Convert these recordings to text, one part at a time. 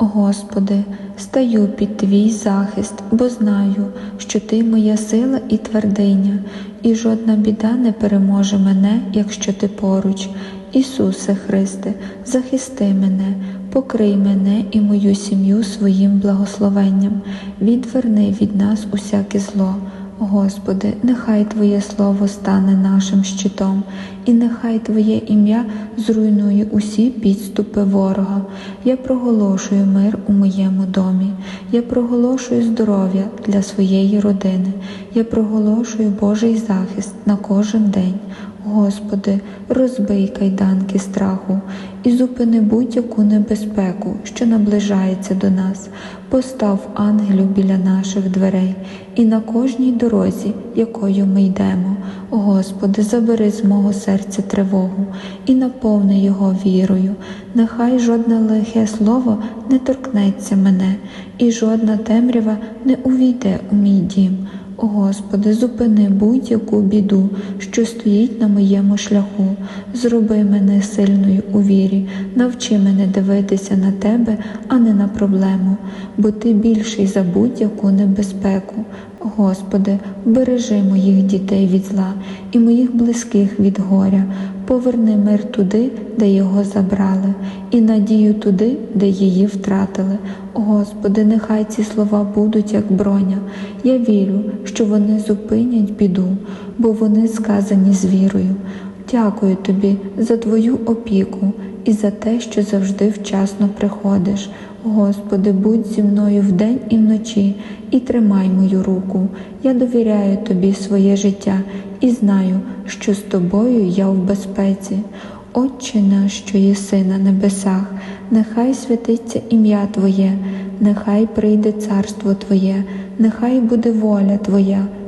Господи, стаю під Твій захист, бо знаю, що Ти моя сила і твердиня, і жодна біда не переможе мене, якщо Ти поруч. Ісусе Христе, захисти мене, покрий мене і мою сім'ю своїм благословенням, відверни від нас усяке зло. Господи, нехай Твоє Слово стане нашим щитом, і нехай Твоє ім'я зруйнує усі підступи ворога. Я проголошую мир у моєму домі, я проголошую здоров'я для своєї родини, я проголошую Божий захист на кожен день. Господи, розбий кайданки страху і зупини будь-яку небезпеку, що наближається до нас. Постав ангелів біля наших дверей і на кожній дорозі, якою ми йдемо. Господи, забери з мого серця тривогу і наповни його вірою. Нехай жодне лихе слово не торкнеться мене, і жодна темрява не увійде у мій дім. Господи, зупини будь-яку біду, що стоїть на моєму шляху. Зроби мене сильною у вірі, навчи мене дивитися на Тебе, а не на проблему, бо Ти більший за будь-яку небезпеку. Господи, бережи моїх дітей від зла і моїх близьких від горя. Поверни мир туди, де його забрали, і надію туди, де її втратили. Господи, нехай ці слова будуть як броня. Я вірю, що вони зупинять біду, бо вони сказані з вірою. Дякую тобі за Твою опіку і за те, що завжди вчасно приходиш. Господи, будь зі мною вдень і вночі, і тримай мою руку. Я довіряю Тобі своє життя і знаю, що з тобою я в безпеці. Отче наш, що єси на небесах, нехай святиться ім'я Твоє, нехай прийде царство Твоє, нехай буде воля Твоя,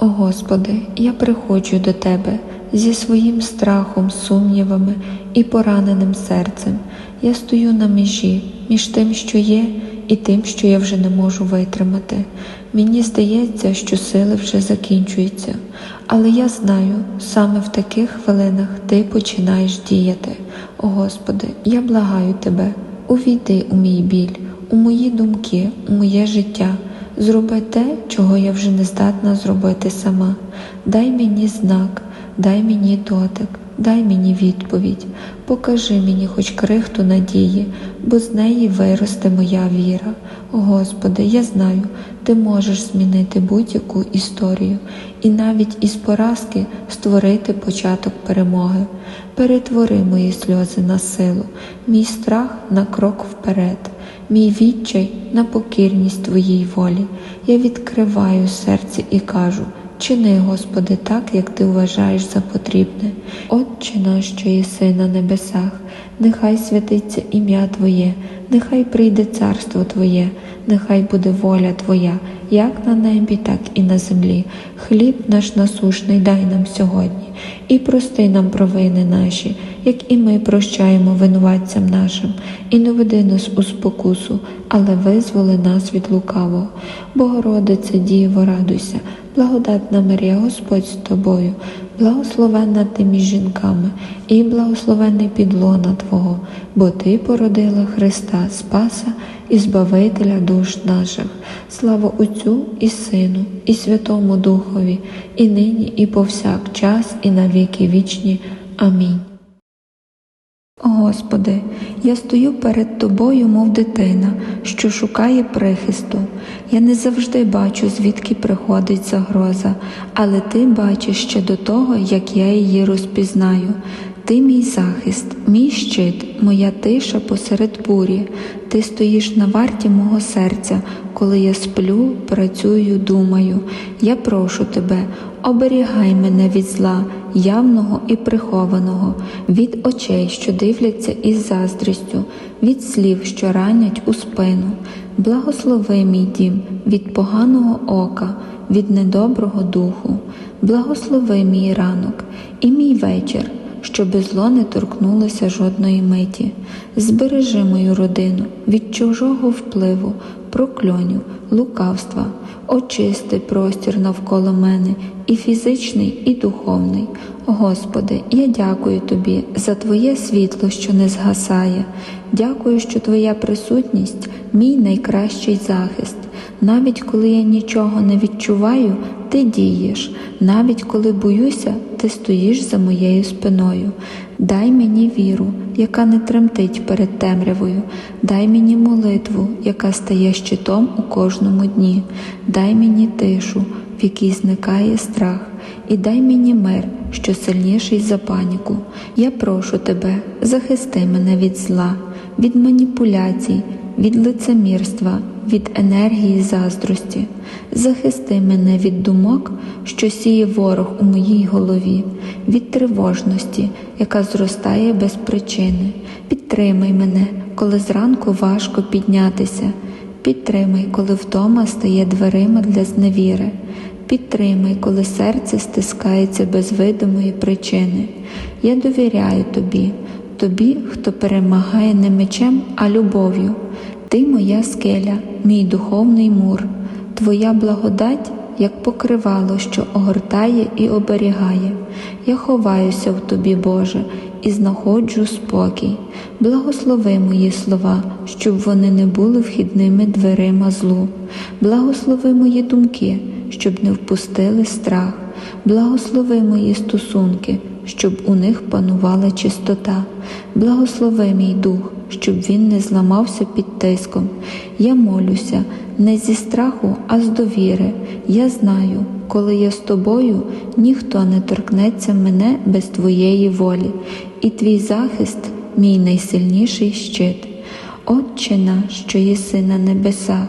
О Господи, я приходжу до Тебе зі своїм страхом, сумнівами і пораненим серцем. Я стою на межі між тим, що є, і тим, що я вже не можу витримати. Мені здається, що сили вже закінчуються, але я знаю, саме в таких хвилинах Ти починаєш діяти. О Господи, я благаю Тебе, увійди у мій біль, у мої думки, у моє життя. Зроби те, чого я вже не здатна зробити сама. Дай мені знак, дай мені дотик, дай мені відповідь, покажи мені хоч крихту надії, бо з неї виросте моя віра. Господи, я знаю, Ти можеш змінити будь-яку історію і навіть із поразки створити початок перемоги. Перетвори мої сльози на силу, мій страх на крок вперед. Мій відчай на покірність Твоїй волі. Я відкриваю серце і кажу, чини, Господи, так, як Ти вважаєш за потрібне. Отче наш, що єси на небесах, нехай святиться ім'я Твоє, нехай прийде царство Твоє, нехай буде воля Твоя, як на небі, так і на землі. Хліб наш насушний дай нам сьогодні, і прости нам провини наші, як і ми прощаємо винуватцям нашим, і не веди нас у спокусу, але визволи нас від лукавого. Богородице, Діво, радуйся, благодатна Марія, Господь з тобою, благословенна ти між жінками, і благословений підлона Твого, бо Ти породила Христа Спаса і Збавителя душ наших. Слава Отцю і Сину, і Святому Духові, і нині, і повсякчас, і на віки вічні. Амінь. Господи, я стою перед Тобою, мов дитина, що шукає прихисту. Я не завжди бачу, звідки приходить загроза, але Ти бачиш ще до того, як я її розпізнаю. Ти мій захист, мій щит, моя тиша посеред бурі. Ти стоїш на варті мого серця, коли я сплю, працюю, думаю. Я прошу тебе, оберігай мене від зла, явного і прихованого, від очей, що дивляться із заздрістю, від слів, що ранять у спину. Благослови мій дім від поганого ока, від недоброго духу, благослови мій ранок і мій вечір щоби зло не торкнулося жодної миті. Збережи мою родину від чужого впливу, прокльонів, лукавства, очисти простір навколо мене, і фізичний, і духовний. Господи, я дякую Тобі за Твоє світло, що не згасає. Дякую, що Твоя присутність мій найкращий захист. Навіть коли я нічого не відчуваю, ти дієш, навіть коли боюся, ти стоїш за моєю спиною. Дай мені віру, яка не тремтить перед темрявою, дай мені молитву, яка стає щитом у кожному дні, дай мені тишу, в якій зникає страх, і дай мені мир, що сильніший за паніку. Я прошу тебе, захисти мене від зла, від маніпуляцій, від лицемірства, від енергії заздрості, захисти мене від думок, що сіє ворог у моїй голові, від тривожності, яка зростає без причини. Підтримай мене, коли зранку важко піднятися. Підтримай, коли втома стає дверима для зневіри. Підтримай, коли серце стискається без видимої причини. Я довіряю тобі, тобі, хто перемагає не мечем, а любов'ю. Ти моя скеля, мій духовний мур, Твоя благодать, як покривало, що огортає і оберігає. Я ховаюся в Тобі, Боже, і знаходжу спокій. Благослови мої слова, щоб вони не були вхідними дверима злу. Благослови мої думки, щоб не впустили страх. Благослови мої стосунки, щоб у них панувала чистота. Благослови мій дух, щоб він не зламався під тиском. Я молюся не зі страху, а з довіри. Я знаю, коли я з тобою, ніхто не торкнеться мене без твоєї волі, і твій захист мій найсильніший щит. Отче наш, що єси на небесах,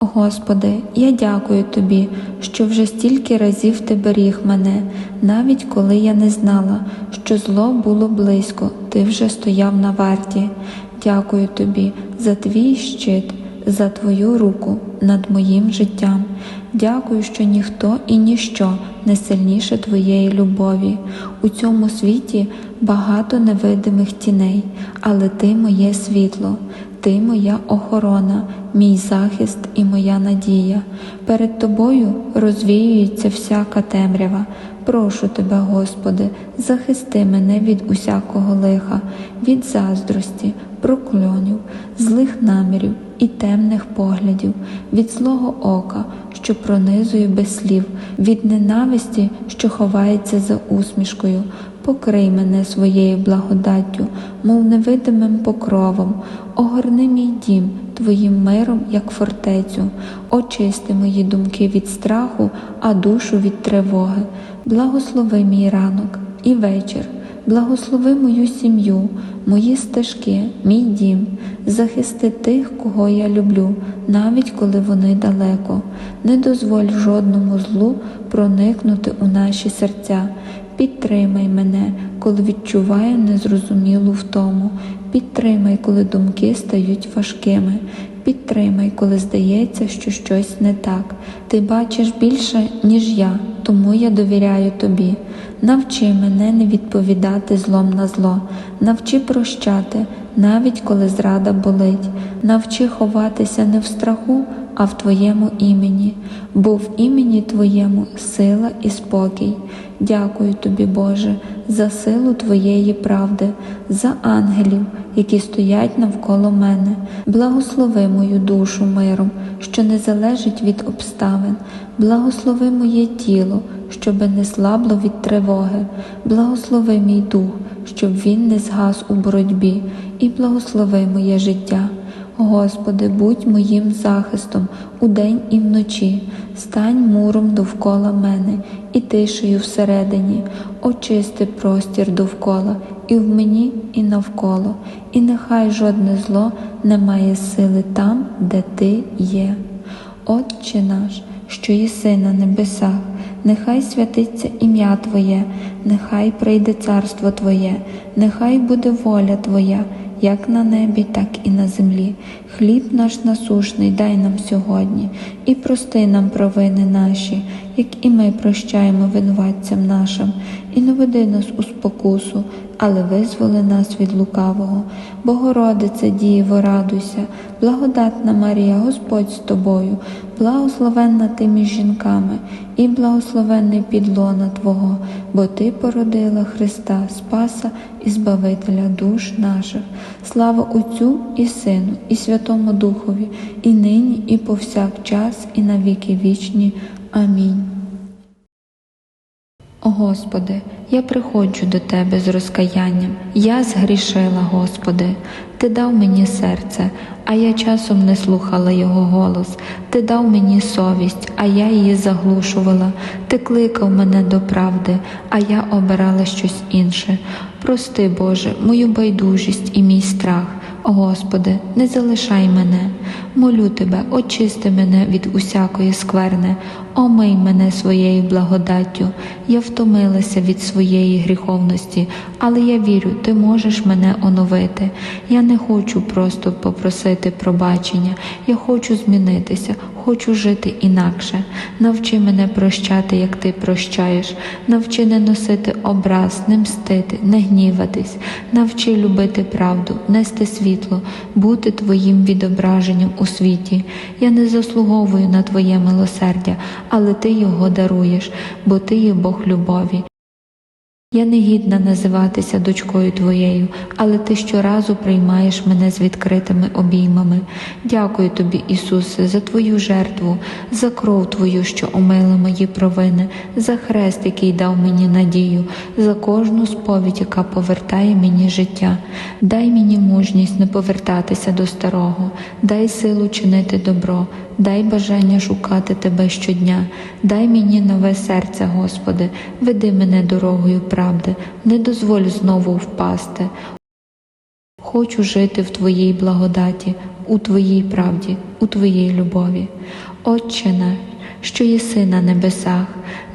Господи, я дякую Тобі, що вже стільки разів Ти беріг мене, навіть коли я не знала, що зло було близько, Ти вже стояв на варті. Дякую Тобі за твій щит, за Твою руку над моїм життям. Дякую, що ніхто і ніщо не сильніше Твоєї любові. У цьому світі багато невидимих тіней, але Ти моє світло. Ти моя охорона, мій захист і моя надія. Перед тобою розвіюється всяка темрява. Прошу тебе, Господи, захисти мене від усякого лиха, від заздрості, прокльонів, злих намірів і темних поглядів, від злого ока, що пронизує без слів, від ненависті, що ховається за усмішкою. Покрий мене своєю благодаттю, мов невидимим покровом, огорни мій дім Твоїм миром, як фортецю, очисти мої думки від страху, а душу від тривоги. Благослови мій ранок і вечір, благослови мою сім'ю, мої стежки, мій дім, захисти тих, кого я люблю, навіть коли вони далеко. Не дозволь жодному злу проникнути у наші серця. Підтримай мене, коли відчуваю незрозумілу втому. Підтримай, коли думки стають важкими. Підтримай, коли здається, що щось не так. Ти бачиш більше, ніж я, тому я довіряю тобі. Навчи мене не відповідати злом на зло, навчи прощати, навіть коли зрада болить, навчи ховатися не в страху, а в Твоєму імені, бо в імені Твоєму сила і спокій. Дякую тобі, Боже, за силу Твоєї правди, за ангелів, які стоять навколо мене. Благослови мою душу миром, що не залежить від обставин, благослови моє тіло, щоби не слабло від тривоги, благослови мій дух, щоб він не згас у боротьбі, і благослови моє життя. Господи, будь моїм захистом удень і вночі, стань муром довкола мене і тишею всередині, очисти простір довкола, і в мені, і навколо, і нехай жодне зло не має сили там, де Ти є. Отче наш, що єси на небесах, нехай святиться ім'я Твоє, нехай прийде царство Твоє, нехай буде воля Твоя, як на небі, так і на землі. Хліб наш насушний дай нам сьогодні, і прости нам провини наші, як і ми прощаємо винуватцям нашим, і не веди нас у спокусу, але визволи нас від лукавого. Богородице Дієво, радуйся, благодатна Марія, Господь з тобою, благословенна ти між жінками, і благословенний підлона Твого, бо Ти породила Христа, Спаса і Збавителя душ наших. Слава Отцю і Сину, і Святому Духові, і нині, і повсякчас, і на віки вічні. Амінь. О Господи, я приходжу до Тебе з розкаянням. Я згрішила, Господи. Ти дав мені серце, а я часом не слухала Його голос. Ти дав мені совість, а я її заглушувала. Ти кликав мене до правди, а я обирала щось інше. Прости, Боже, мою байдужість і мій страх. О Господи, не залишай мене, молю Тебе, очисти мене від усякої скверни, омий мене своєю благодаттю. Я втомилася від своєї гріховності, але я вірю, Ти можеш мене оновити. Я не хочу просто попросити пробачення, я хочу змінитися, хочу жити інакше. Навчи мене прощати, як ти прощаєш, навчи не носити образ, не мстити, не гніватись, навчи любити правду, нести світло, бути твоїм відображенням у світі. Я не заслуговую на Твоє милосердя, але Ти його даруєш, бо Ти є Бог любові. Я не гідна називатися дочкою твоєю, але ти щоразу приймаєш мене з відкритими обіймами. Дякую тобі, Ісусе, за твою жертву, за кров Твою, що омила мої провини, за хрест, який дав мені надію, за кожну сповідь, яка повертає мені життя. Дай мені мужність не повертатися до старого, дай силу чинити добро, дай бажання шукати Тебе щодня, дай мені нове серце, Господи, веди мене дорогою правди, не дозволь знову впасти. Хочу жити в Твоїй благодаті, у Твоїй правді, у Твоїй любові. Отче наш, що єси на небесах,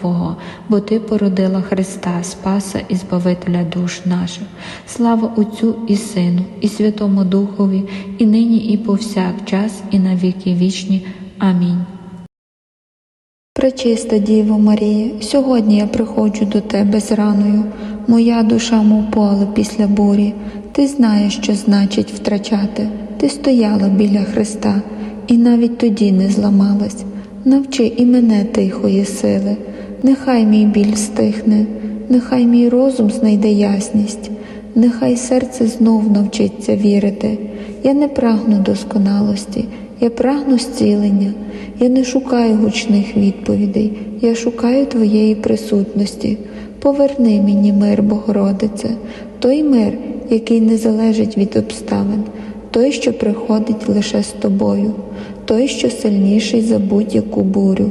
Твого, бо Ти породила Христа, Спаса і Збавителя душ наших. Слава Отцю і Сину, і Святому Духові, і нині, і повсякчас, і на віки вічні. Амінь. Пречиста Діво Марія, сьогодні я приходжу до Тебе з раною. Моя душа мов після бурі. Ти знаєш, що значить втрачати. Ти стояла біля Христа, і навіть тоді не зламалась. Навчи і мене тихої сили, нехай мій біль стихне, нехай мій розум знайде ясність, нехай серце знов навчиться вірити. Я не прагну досконалості, я прагну зцілення. Я не шукаю гучних відповідей, я шукаю Твоєї присутності. Поверни мені мир, Богородице, той мир, який не залежить від обставин, той, що приходить лише з тобою, той, що сильніший за будь-яку бурю.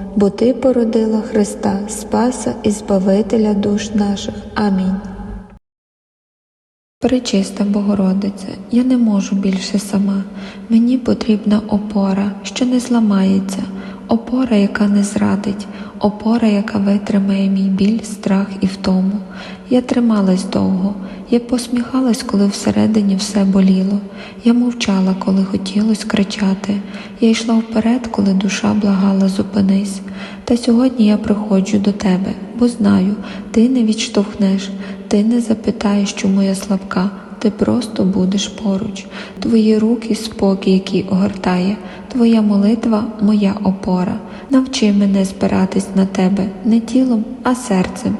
бо Ти породила Христа, Спаса і Збавителя душ наших. Амінь. Пречиста Богородице, я не можу більше сама. Мені потрібна опора, що не зламається, опора, яка не зрадить, опора, яка витримає мій біль, страх і втому. Я трималась довго, я посміхалась, коли всередині все боліло. Я мовчала, коли хотілось кричати. Я йшла вперед, коли душа благала зупинись. Та сьогодні я приходжу до тебе, бо знаю, ти не відштовхнеш, ти не запитаєш, чому я слабка. Ти просто будеш поруч, твої руки спокій, який огортає, твоя молитва моя опора. Навчи мене збиратись на тебе не тілом, а серцем.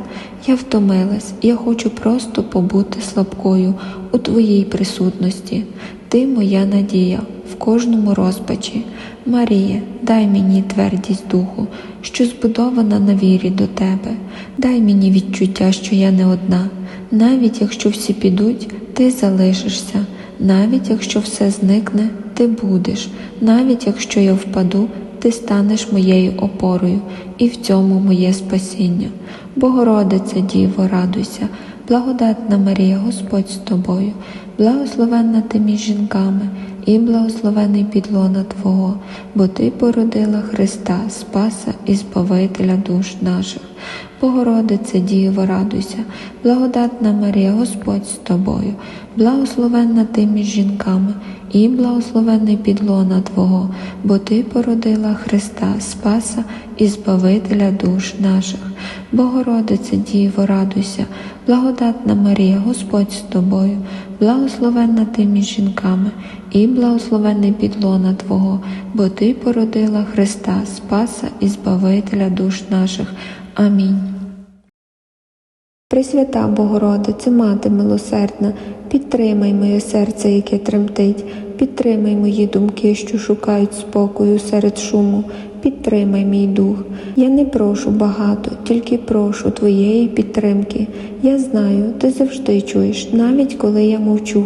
Я втомилась, я хочу просто побути слабкою у твоїй присутності. Ти моя надія в кожному розпачі. Марія, дай мені твердість духу, що збудована на вірі до тебе. Дай мені відчуття, що я не одна. Навіть якщо всі підуть, ти залишишся, навіть якщо все зникне, ти будеш, навіть якщо я впаду, ти станеш моєю опорою, і в цьому моє спасіння. Богородице Діво, радуйся, благодатна Марія, Господь з тобою, благословенна ти між жінками, і благословений підлона Твого, бо Ти породила Христа, Спаса і Збавителя душ наших. Богородице Діво, радуйся, благодатна Марія, Господь з тобою, благословенна ти між жінками, і благословений підлона Твого, бо Ти породила Христа, Спаса і Збавителя душ наших. Богородице Діво, радуйся, благодатна Марія, Господь з тобою, благословенна ти між жінками, і благословений підлона Твого, бо Ти породила Христа, Спаса і Збавителя душ наших. Амінь. Пресвята Богородице, Мати милосердна, підтримай моє серце, яке тремтить, підтримай мої думки, що шукають спокою серед шуму, підтримай мій дух. Я не прошу багато, тільки прошу Твоєї підтримки. Я знаю, ти завжди чуєш, навіть коли я мовчу.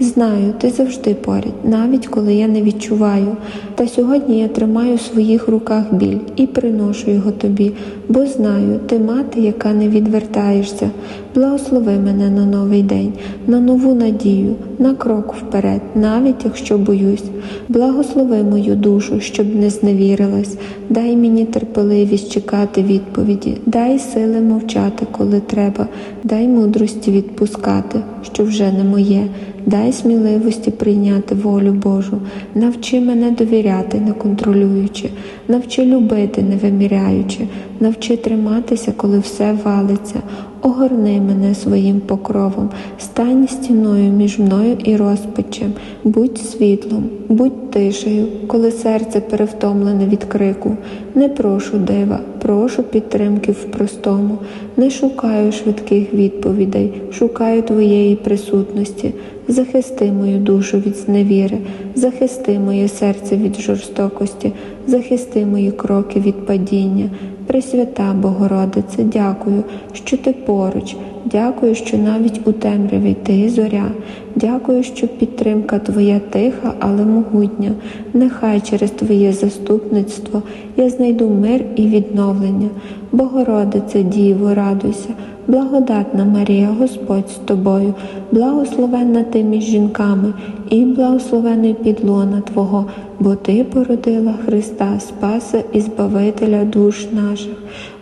Знаю, ти завжди поряд, навіть коли я не відчуваю. Та сьогодні я тримаю в своїх руках біль і приношу його тобі, бо знаю, ти мати, яка не відвертаєшся. Благослови мене на новий день, на нову надію, на крок вперед, навіть якщо боюсь. Благослови мою душу, щоб не зневірилась. Дай мені терпеливість чекати відповіді, дай сили мовчати, коли треба, дай мудрості відпускати, що вже не моє. Дай сміливості прийняти волю Божу, навчи мене довіряти, не контролюючи, навчи любити, не виміряючи, навчи триматися, коли все валиться, огорни мене своїм покровом, стань стіною між мною і розпачем, будь світлом, будь тишею, коли серце перевтомлене від крику. Не прошу дива, прошу підтримки в простому, не шукаю швидких відповідей, шукаю твоєї присутності. Захисти мою душу від зневіри, захисти моє серце від жорстокості, захисти мої кроки від падіння. Пресвята Богородице, дякую, що ти поруч. Дякую, що навіть у темряві ти зоря. Дякую, що підтримка твоя тиха, але могутня. Нехай через Твоє заступництво я знайду мир і відновлення. Богородице, Діво, радуйся, благодатна Марія, Господь з тобою, благословенна ти між жінками, і благословений підлона Твого, бо Ти породила Христа, Спаса і Збавителя душ наших.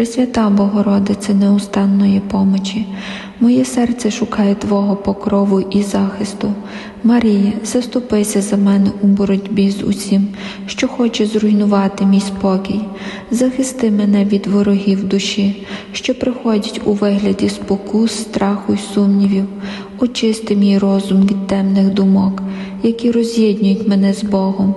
Пресвята Богородице неустанної помочі, моє серце шукає Твого покрову і захисту. Марія, заступися за мене у боротьбі з усім, що хоче зруйнувати мій спокій. Захисти мене від ворогів душі, що приходять у вигляді спокус, страху й сумнівів. Очисти мій розум від темних думок, які роз'єднують мене з Богом.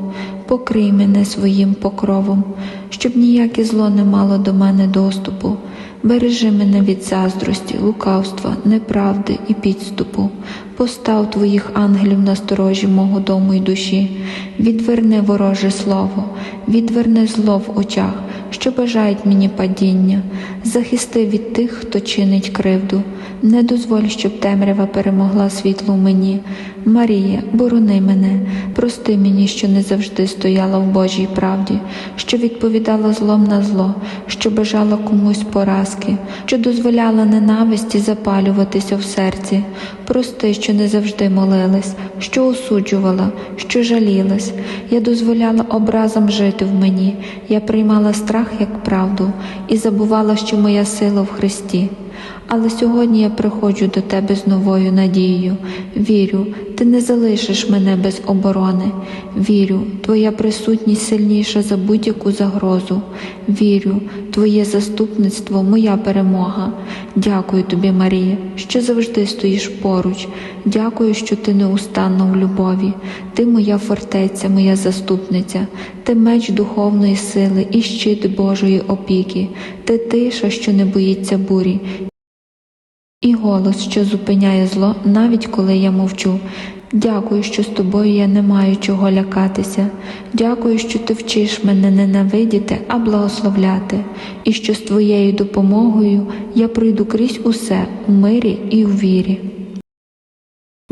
Покрий мене своїм покровом, щоб ніяке зло не мало до мене доступу. Бережи мене від заздрості, лукавства, неправди і підступу. Постав твоїх ангелів на сторожі мого дому й душі. Відверни вороже слово, відверни зло в очах, що бажають мені падіння. Захисти від тих, хто чинить кривду. Не дозволь, щоб темрява перемогла світло мені. Марія, борони мене, прости мені, що не завжди стояла в Божій правді, що відповідала злом на зло, що бажала комусь поразки, що дозволяла ненависті запалюватися в серці. Прости, що не завжди молилась, що осуджувала, що жалілась. Я дозволяла образам жити в мені, я приймала страх як правду і забувала, що моя сила в Христі. Але сьогодні я приходжу до тебе з новою надією. Вірю, ти не залишиш мене без оборони. Вірю, твоя присутність сильніша за будь-яку загрозу. Вірю, твоє заступництво моя перемога. Дякую тобі, Марія, що завжди стоїш поруч. Дякую, що ти неустанно в любові. Ти моя фортеця, моя заступниця, ти меч духовної сили і щит Божої опіки, ти тиша, що не боїться бурі. І голос, що зупиняє зло, навіть коли я мовчу. Дякую, що з тобою я не маю чого лякатися. Дякую, що ти вчиш мене ненавидіти, а благословляти, і що з твоєю допомогою я пройду крізь усе у мирі і у вірі.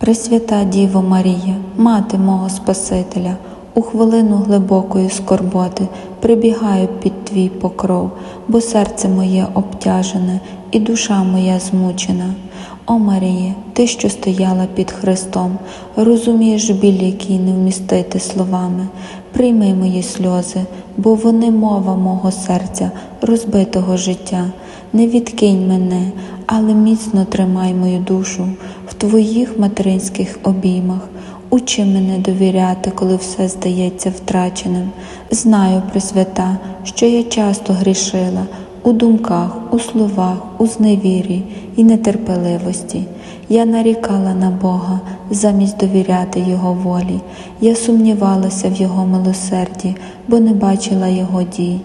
Пресвята Діво Марія, мати мого Спасителя, у хвилину глибокої скорботи прибігаю під твій покров, бо серце моє обтяжене і душа моя змучена. О Маріє, ти, що стояла під Христом, розумієш біль, який не вмістити словами. Прийми мої сльози, бо вони мова мого серця, розбитого життя. Не відкинь мене, але міцно тримай мою душу в твоїх материнських обіймах. Учи мене довіряти, коли все здається втраченим. Знаю, Пресвята, що я часто грішила у думках, у словах, у зневірі і нетерпеливості. Я нарікала на Бога замість довіряти Його волі. Я сумнівалася в Його милосерді, бо не бачила Його дій.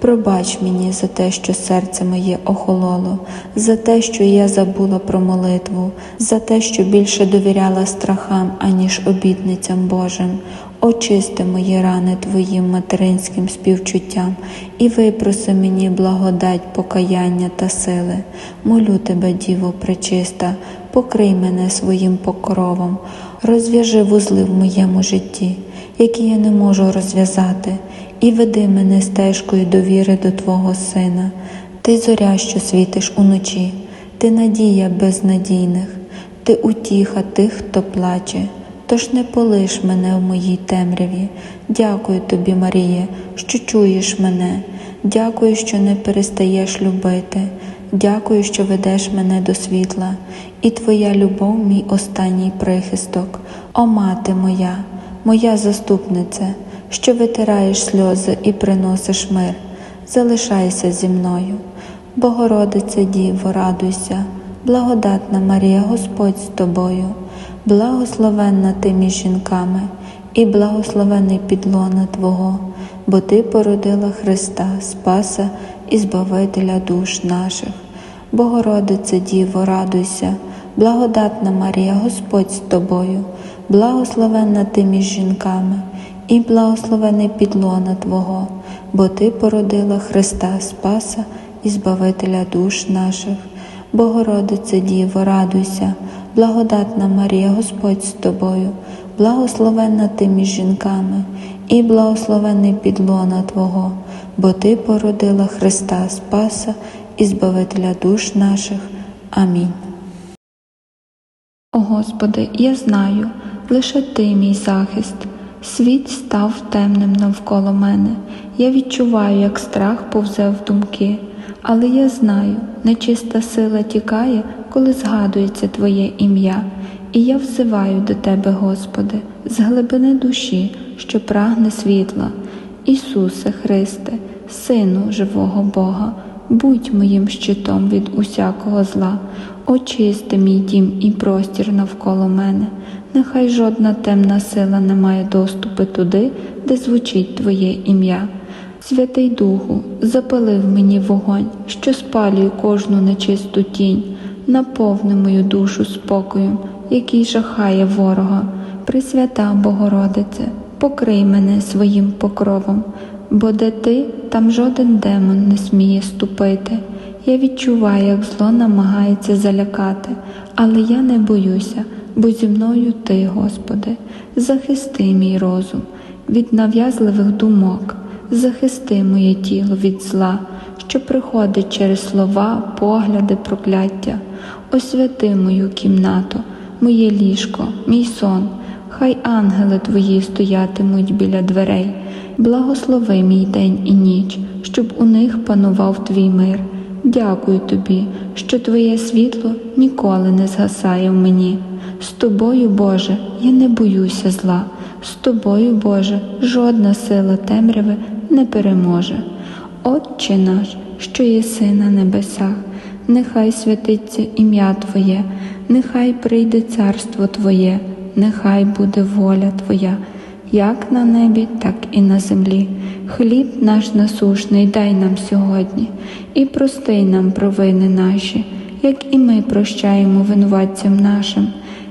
Пробач мені за те, що серце моє охололо, за те, що я забула про молитву, за те, що більше довіряла страхам, аніж обітницям Божим. Очисти мої рани Твоїм материнським співчуттям і випроси мені благодать, покаяння та сили. Молю тебе, Діво пречиста, покрий мене своїм покровом, розв'яжи вузли в моєму житті, які я не можу розв'язати, і веди мене стежкою довіри до Твого Сина. Ти зоря, що світиш уночі, ти надія безнадійних, ти утіха тих, хто плаче. тож не полиш мене в моїй темряві. Дякую тобі, Маріє, що чуєш мене. Дякую, що не перестаєш любити. Дякую, що ведеш мене до світла, і Твоя любов, мій останній прихисток. О мати моя, моя заступниця, що витираєш сльози і приносиш мир, залишайся зі мною. Богородице Діво, радуйся, благодатна Марія, Господь з тобою, благословенна ти між жінками, і благословений підлона Твого, бо Ти породила Христа, Спаса і Збавителя душ наших. Богородице Діво, радуйся, благодатна Марія, Господь з тобою, благословенна ти між жінками, і благословений підлона Твого, бо Ти породила Христа Спаса і Збавителя душ наших. Богородице Діво, радуйся, благодатна Марія, Господь з тобою, благословенна ти між жінками, і благословений підлона Твого, бо Ти породила Христа Спаса і Збавителя душ наших. Амінь. О Господи, я знаю, лише Ти мій захист. Світ став темним навколо мене. Я відчуваю, як страх повзе в думки, але я знаю, нечиста сила тікає, коли згадується Твоє ім'я, і я взиваю до Тебе, Господи, з глибини душі, що прагне світла. Ісусе Христе, Сину живого Бога, будь моїм щитом від усякого зла, очисти мій дім і простір навколо мене. Нехай жодна темна сила не має доступу туди, де звучить Твоє ім'я. Святий Духу, запалив мені вогонь, що спалює кожну нечисту тінь, наповни мою душу спокоєм, який жахає ворога. Пресвята Богородице, покрий мене своїм покровом, бо де ти, там жоден демон не сміє ступити. Я відчуваю, як зло намагається залякати, але я не боюся, бо зі мною Ти, Господи, захисти мій розум від нав'язливих думок, захисти моє тіло від зла, що приходить через слова, погляди, прокляття, освяти мою кімнату, моє ліжко, мій сон. Хай ангели твої стоятимуть біля дверей, благослови мій день і ніч, щоб у них панував твій мир. Дякую тобі, що твоє світло ніколи не згасає в мені. З тобою, Боже, я не боюся зла, з тобою, Боже, жодна сила темряви не переможе. Отче наш, що єси на небесах, нехай святиться ім'я Твоє, нехай прийде царство Твоє нехай буде воля Твоя, як на небі, так і на землі. Хліб наш насушний дай нам сьогодні, і простий нам провини наші, як і ми прощаємо винуватцям нашим,